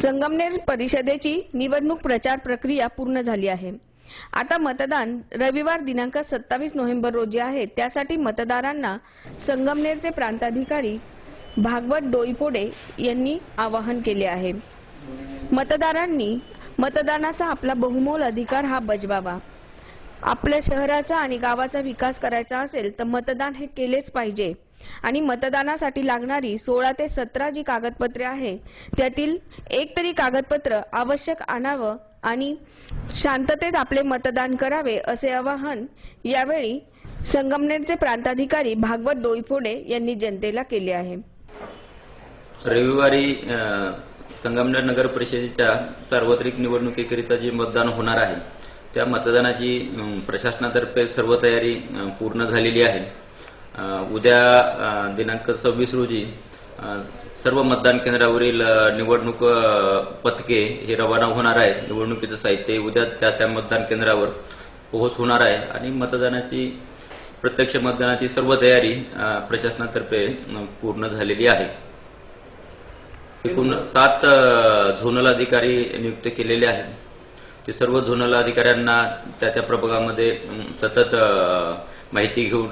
संगमनेर परिषदेची निवडणूक प्रचार प्रक्रिया पूर्ण झाली आहे. आता मतदान रविवार दिनांक सत्तावीस नोव्हेंबर रोजी आहे. त्यासाठी मतदारांना संगमनेरचे प्रांताधिकारी भागवत डोईफोडे यांनी आवाहन केले आहे. मतदारांनी मतदानाचा आपला बहुमोल अधिकार हा बजवावा. आपल्या शहराचा आणि गावाचा विकास करायचा असेल तर मतदान हे केलेच पाहिजे. आणि मतदानासाठी लागणारी सोळा ते सतरा जी कागदपत्रे आहे त्यातील एक तरी कागदपत्र आवश्यक आणावं आणि शांततेत आपले मतदान करावे असे आवाहन यावेळी संगमनेरचे प्रांताधिकारी भागवत डोईफोडे यांनी जनतेला केले आहे. रविवारी संगमनेर नगर परिषदेच्या सार्वत्रिक निवडणुकीकरिता जे मतदान होणार आहे त्या मतदानाची प्रशासनातर्फे सर्व तयारी पूर्ण झालेली आहे. उद्या दिनांक सव्वीस रोजी सर्व मतदान केंद्रावरील निवडणूक पथके हे रवाना होणार आहे निवडणुकीचं साहित्य उद्या त्या त्या मतदान केंद्रावर पोहोच होणार आहे. आणि मतदानाची प्रत्यक्ष मतदानाची सर्व तयारी प्रशासनातर्फे पूर्ण झालेली आहे. एकूण सात झोनल अधिकारी नियुक्त केलेले आहेत. ते सर्व झोनल अधिकाऱ्यांना त्या त्या प्रभागामध्ये सतत माहिती घेऊन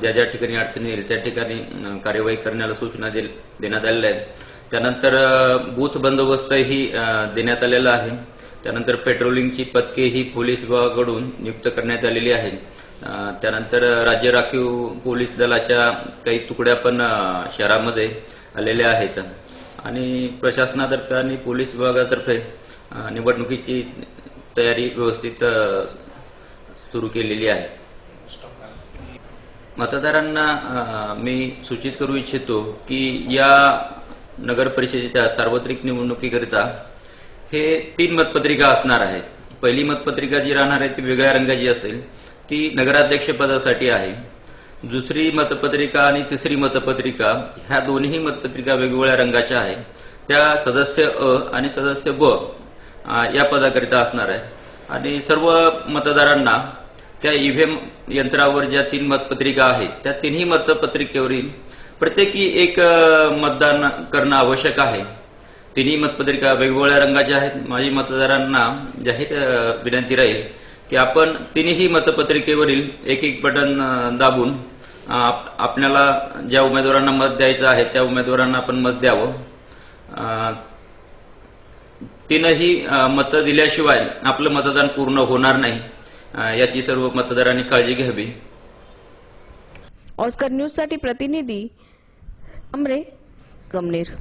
ज्या ज्या ठिकाणी अडचणी येईल त्या ठिकाणी कार्यवाही करण्याला सूचना देण्यात आलेल्या आहेत. त्यानंतर बूथ बंदोबस्तही देण्यात आलेला आहे. त्यानंतर पेट्रोलिंगची पथके ही पोलीस विभागाकडून नियुक्त करण्यात आलेली आहे. त्यानंतर राज्य राखीव पोलीस दलाच्या काही तुकड्या पण शहरामध्ये आलेल्या आहेत. आणि प्रशासनातर्फे आणि पोलीस विभागातर्फे निवडणुकीची तयारी व्यवस्थित सुरू केलेली आहे. मतदारांना मी सूचित करू इच्छितो की या नगर परिषदेच्या सार्वत्रिक निवडणुकीकरिता हे तीन मतपत्रिका असणार आहेत. पहिली मतपत्रिका जी राहणार आहे ती वेगळ्या रंगाची असेल. ती नगराध्यक्षपदासाठी आहे. दुसरी मतपत्रिका आणि तिसरी मतपत्रिका ह्या दोन्ही मतपत्रिका वेगवेगळ्या रंगाच्या आहेत. त्या सदस्य अ आणि सदस्य ब या पदाकरिता असणार आहे. आणि सर्व मतदारांना त्या ईव्हीएम यंत्रावर ज्या तीन मतपत्रिका आहेत त्या तिन्ही मतपत्रिकेवरील प्रत्येकी एक मतदान करणं आवश्यक आहे. तिन्ही मतपत्रिका वेगवेगळ्या रंगाच्या आहेत. माझी मतदारांना जाहीर विनंती राहील की आपण तिन्ही मतपत्रिकेवरील एक एक बटन दाबून आप- आपल्याला ज्या उमेदवारांना मत द्यायचं आहे त्या उमेदवारांना आपण मत द्यावं. अ, तीनही मतं दिल्याशिवाय आपलं मतदान पूर्ण होणार नाही. याची सर्व मतदारांनी काळजी घ्यावी. ऑस्कर न्यूजसाठी प्रतिनिधी अमरे कमनेर.